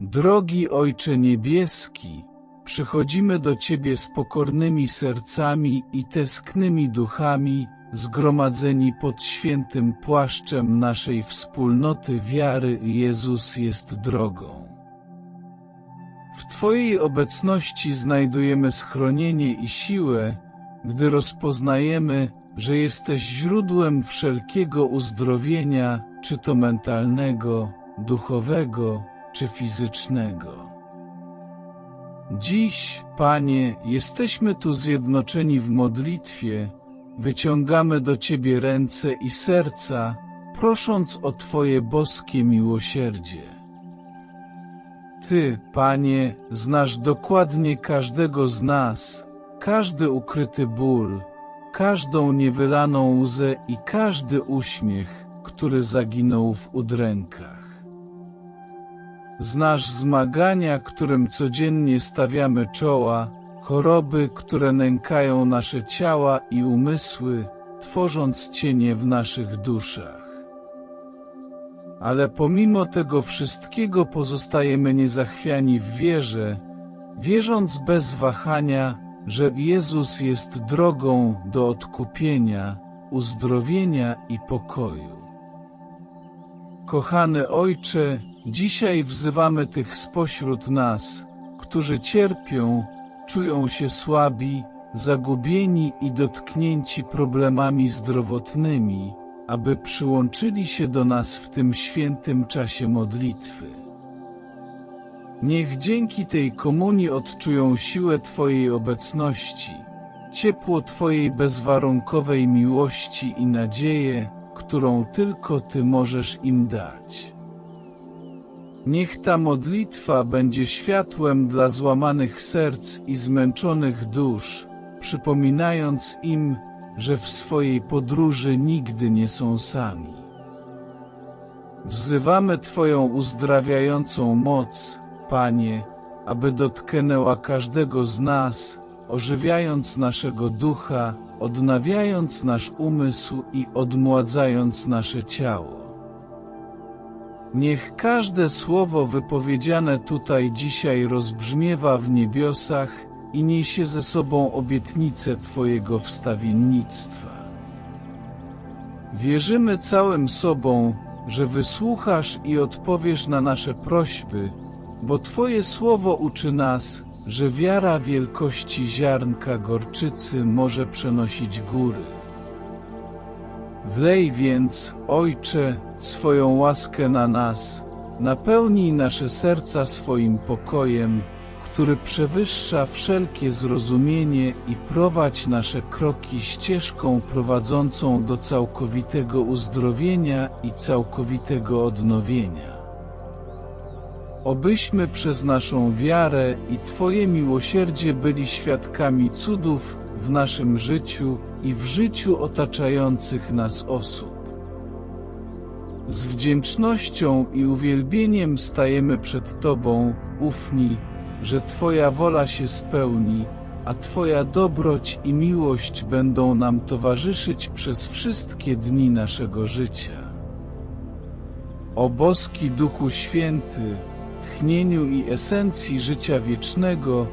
Drogi Ojcze Niebieski, przychodzimy do Ciebie z pokornymi sercami i tęsknymi duchami, zgromadzeni pod świętym płaszczem naszej wspólnoty wiary Jezus jest drogą. W Twojej obecności znajdujemy schronienie i siłę, gdy rozpoznajemy, że jesteś źródłem wszelkiego uzdrowienia, czy to mentalnego, duchowego, czy fizycznego. Dziś, Panie, jesteśmy tu zjednoczeni w modlitwie, wyciągamy do Ciebie ręce i serca, prosząc o Twoje boskie miłosierdzie. Ty, Panie, znasz dokładnie każdego z nas, każdy ukryty ból, każdą niewylaną łzę i każdy uśmiech, który zaginął w udrękach. Znasz zmagania, którym codziennie stawiamy czoła, choroby, które nękają nasze ciała i umysły, tworząc cienie w naszych duszach. Ale pomimo tego wszystkiego pozostajemy niezachwiani w wierze, wierząc bez wahania, że Jezus jest drogą do odkupienia, uzdrowienia i pokoju. Kochany Ojcze, dzisiaj wzywamy tych spośród nas, którzy cierpią, czują się słabi, zagubieni i dotknięci problemami zdrowotnymi, aby przyłączyli się do nas w tym świętym czasie modlitwy. Niech dzięki tej komunii odczują siłę Twojej obecności, ciepło Twojej bezwarunkowej miłości i nadzieję, którą tylko Ty możesz im dać. Niech ta modlitwa będzie światłem dla złamanych serc i zmęczonych dusz, przypominając im, że w swojej podróży nigdy nie są sami. Wzywamy Twoją uzdrawiającą moc, Panie, aby dotknęła każdego z nas, ożywiając naszego ducha, odnawiając nasz umysł i odmładzając nasze ciało. Niech każde słowo wypowiedziane tutaj dzisiaj rozbrzmiewa w niebiosach i niesie ze sobą obietnicę Twojego wstawiennictwa. Wierzymy całym sobą, że wysłuchasz i odpowiesz na nasze prośby, bo Twoje słowo uczy nas, że wiara wielkości ziarnka gorczycy może przenosić góry. Wlej więc, Ojcze, swoją łaskę na nas, napełnij nasze serca swoim pokojem, który przewyższa wszelkie zrozumienie i prowadź nasze kroki ścieżką prowadzącą do całkowitego uzdrowienia i całkowitego odnowienia. Obyśmy przez naszą wiarę i Twoje miłosierdzie byli świadkami cudów w naszym życiu i w życiu otaczających nas osób. Z wdzięcznością i uwielbieniem stajemy przed Tobą, ufni, że Twoja wola się spełni, a Twoja dobroć i miłość będą nam towarzyszyć przez wszystkie dni naszego życia. O boski Duchu Święty, tchnieniu i esencji życia wiecznego,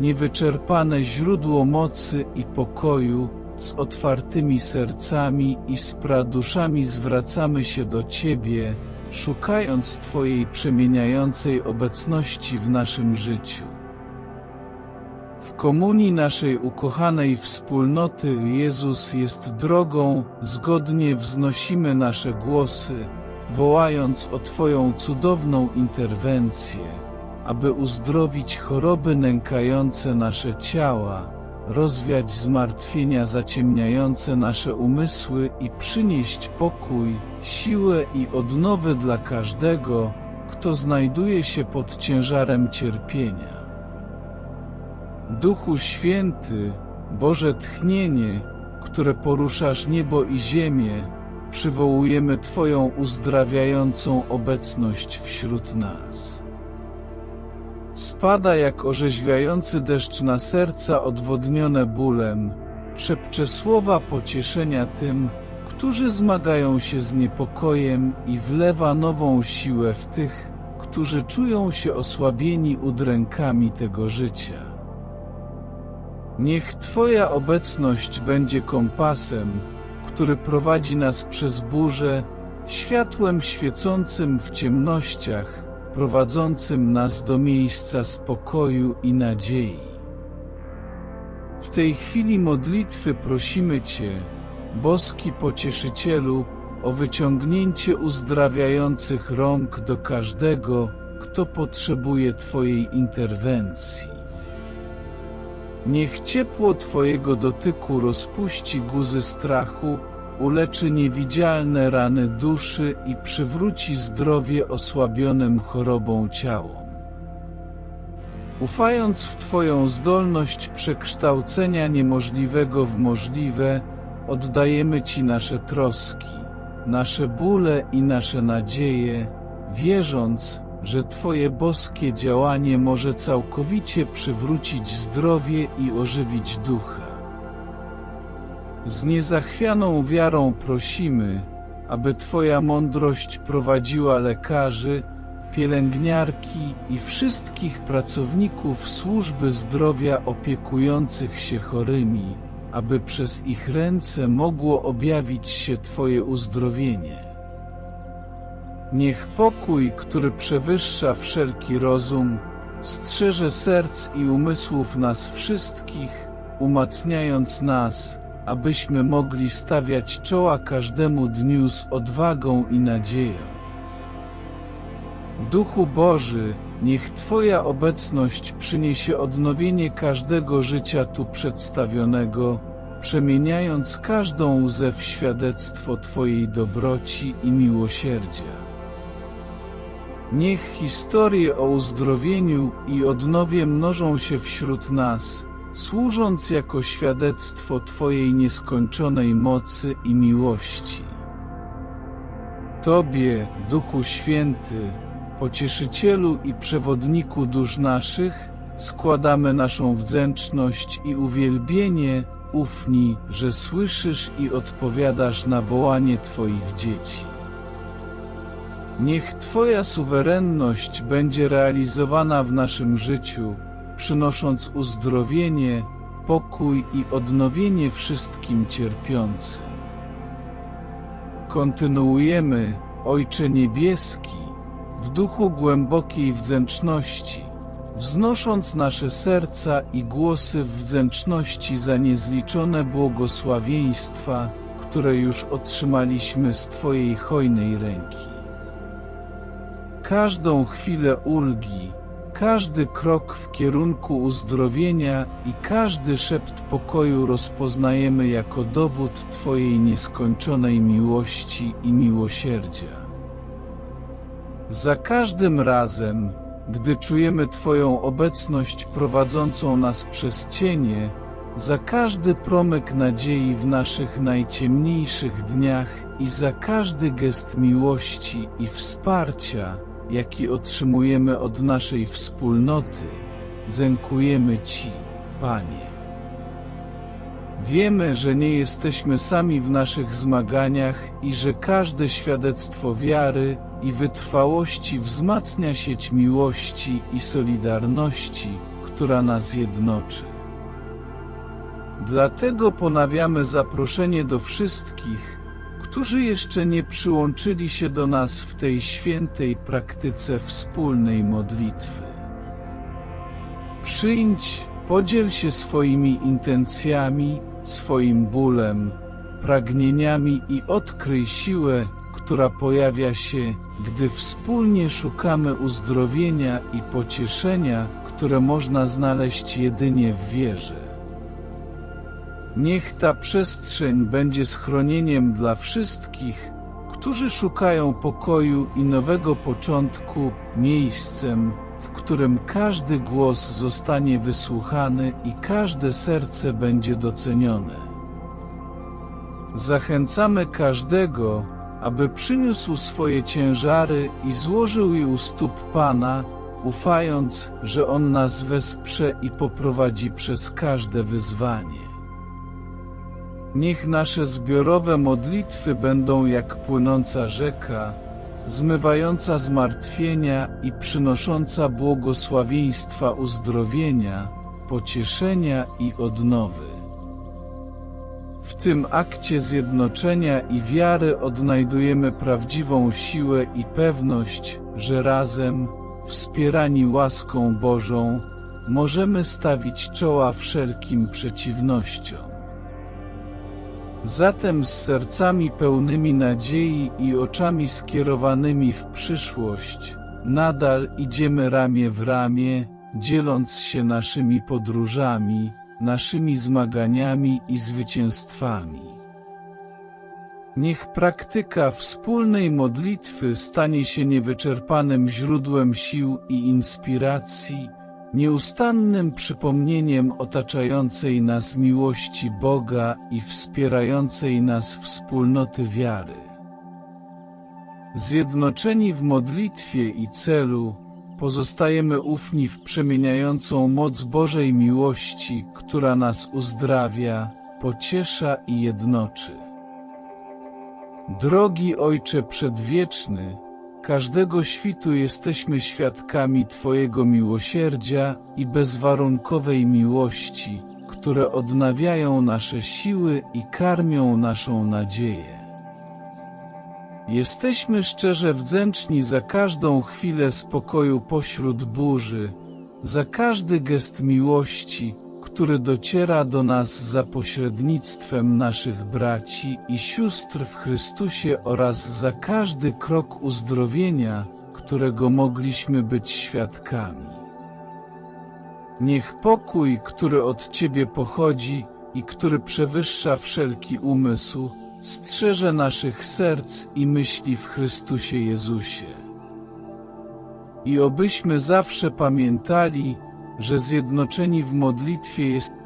niewyczerpane źródło mocy i pokoju, z otwartymi sercami i spraduszami zwracamy się do Ciebie, szukając Twojej przemieniającej obecności w naszym życiu. W komunii naszej ukochanej wspólnoty Jezus jest drogą, zgodnie wznosimy nasze głosy, wołając o Twoją cudowną interwencję, aby uzdrowić choroby nękające nasze ciała, rozwiać zmartwienia zaciemniające nasze umysły i przynieść pokój, siłę i odnowę dla każdego, kto znajduje się pod ciężarem cierpienia. Duchu Święty, Boże tchnienie, które poruszasz niebo i ziemię, przywołujemy Twoją uzdrawiającą obecność wśród nas. Spada jak orzeźwiający deszcz na serca odwodnione bólem, szepcze słowa pocieszenia tym, którzy zmagają się z niepokojem i wlewa nową siłę w tych, którzy czują się osłabieni udrękami tego życia. Niech Twoja obecność będzie kompasem, który prowadzi nas przez burzę, światłem świecącym w ciemnościach, prowadzącym nas do miejsca spokoju i nadziei. W tej chwili modlitwy prosimy Cię, boski pocieszycielu, o wyciągnięcie uzdrawiających rąk do każdego, kto potrzebuje Twojej interwencji. Niech ciepło Twojego dotyku rozpuści guzy strachu, uleczy niewidzialne rany duszy i przywróci zdrowie osłabionym chorobą ciałom. Ufając w Twoją zdolność przekształcenia niemożliwego w możliwe, oddajemy Ci nasze troski, nasze bóle i nasze nadzieje, wierząc, że Twoje boskie działanie może całkowicie przywrócić zdrowie i ożywić ducha. Z niezachwianą wiarą prosimy, aby Twoja mądrość prowadziła lekarzy, pielęgniarki i wszystkich pracowników służby zdrowia opiekujących się chorymi, aby przez ich ręce mogło objawić się Twoje uzdrowienie. Niech pokój, który przewyższa wszelki rozum, strzeże serc i umysłów nas wszystkich, umacniając nas, abyśmy mogli stawiać czoła każdemu dniu z odwagą i nadzieją. Duchu Boży, niech Twoja obecność przyniesie odnowienie każdego życia tu przedstawionego, przemieniając każdą łzę w świadectwo Twojej dobroci i miłosierdzia. Niech historie o uzdrowieniu i odnowie mnożą się wśród nas, służąc jako świadectwo Twojej nieskończonej mocy i miłości. Tobie, Duchu Święty, Pocieszycielu i Przewodniku dusz naszych, składamy naszą wdzięczność i uwielbienie, ufni, że słyszysz i odpowiadasz na wołanie Twoich dzieci. Niech Twoja suwerenność będzie realizowana w naszym życiu, przynosząc uzdrowienie, pokój i odnowienie wszystkim cierpiącym. Kontynuujemy, Ojcze Niebieski, w duchu głębokiej wdzięczności, wznosząc nasze serca i głosy w wdzięczności za niezliczone błogosławieństwa, które już otrzymaliśmy z Twojej hojnej ręki. Każdą chwilę ulgi, każdy krok w kierunku uzdrowienia i każdy szept pokoju rozpoznajemy jako dowód Twojej nieskończonej miłości i miłosierdzia. Za każdym razem, gdy czujemy Twoją obecność prowadzącą nas przez cienie, za każdy promyk nadziei w naszych najciemniejszych dniach i za każdy gest miłości i wsparcia, jaki otrzymujemy od naszej wspólnoty, dziękujemy Ci, Panie. Wiemy, że nie jesteśmy sami w naszych zmaganiach i że każde świadectwo wiary i wytrwałości wzmacnia sieć miłości i solidarności, która nas jednoczy. Dlatego ponawiamy zaproszenie do wszystkich, którzy jeszcze nie przyłączyli się do nas w tej świętej praktyce wspólnej modlitwy. Przyjdź, podziel się swoimi intencjami, swoim bólem, pragnieniami i odkryj siłę, która pojawia się, gdy wspólnie szukamy uzdrowienia i pocieszenia, które można znaleźć jedynie w wierze. Niech ta przestrzeń będzie schronieniem dla wszystkich, którzy szukają pokoju i nowego początku, miejscem, w którym każdy głos zostanie wysłuchany i każde serce będzie docenione. Zachęcamy każdego, aby przyniósł swoje ciężary i złożył je u stóp Pana, ufając, że On nas wesprze i poprowadzi przez każde wyzwanie. Niech nasze zbiorowe modlitwy będą jak płynąca rzeka, zmywająca zmartwienia i przynosząca błogosławieństwa uzdrowienia, pocieszenia i odnowy. W tym akcie zjednoczenia i wiary odnajdujemy prawdziwą siłę i pewność, że razem, wspierani łaską Bożą, możemy stawić czoła wszelkim przeciwnościom. Zatem z sercami pełnymi nadziei i oczami skierowanymi w przyszłość, nadal idziemy ramię w ramię, dzieląc się naszymi podróżami, naszymi zmaganiami i zwycięstwami. Niech praktyka wspólnej modlitwy stanie się niewyczerpanym źródłem sił i inspiracji, nieustannym przypomnieniem otaczającej nas miłości Boga i wspierającej nas wspólnoty wiary. Zjednoczeni w modlitwie i celu, pozostajemy ufni w przemieniającą moc Bożej miłości, która nas uzdrawia, pociesza i jednoczy. Drogi Ojcze Przedwieczny, każdego świtu jesteśmy świadkami Twojego miłosierdzia i bezwarunkowej miłości, które odnawiają nasze siły i karmią naszą nadzieję. Jesteśmy szczerze wdzięczni za każdą chwilę spokoju pośród burzy, za każdy gest miłości, który dociera do nas za pośrednictwem naszych braci i sióstr w Chrystusie oraz za każdy krok uzdrowienia, którego mogliśmy być świadkami. Niech pokój, który od Ciebie pochodzi i który przewyższa wszelki umysł, strzeże naszych serc i myśli w Chrystusie Jezusie. I obyśmy zawsze pamiętali, że zjednoczeni w modlitwie jest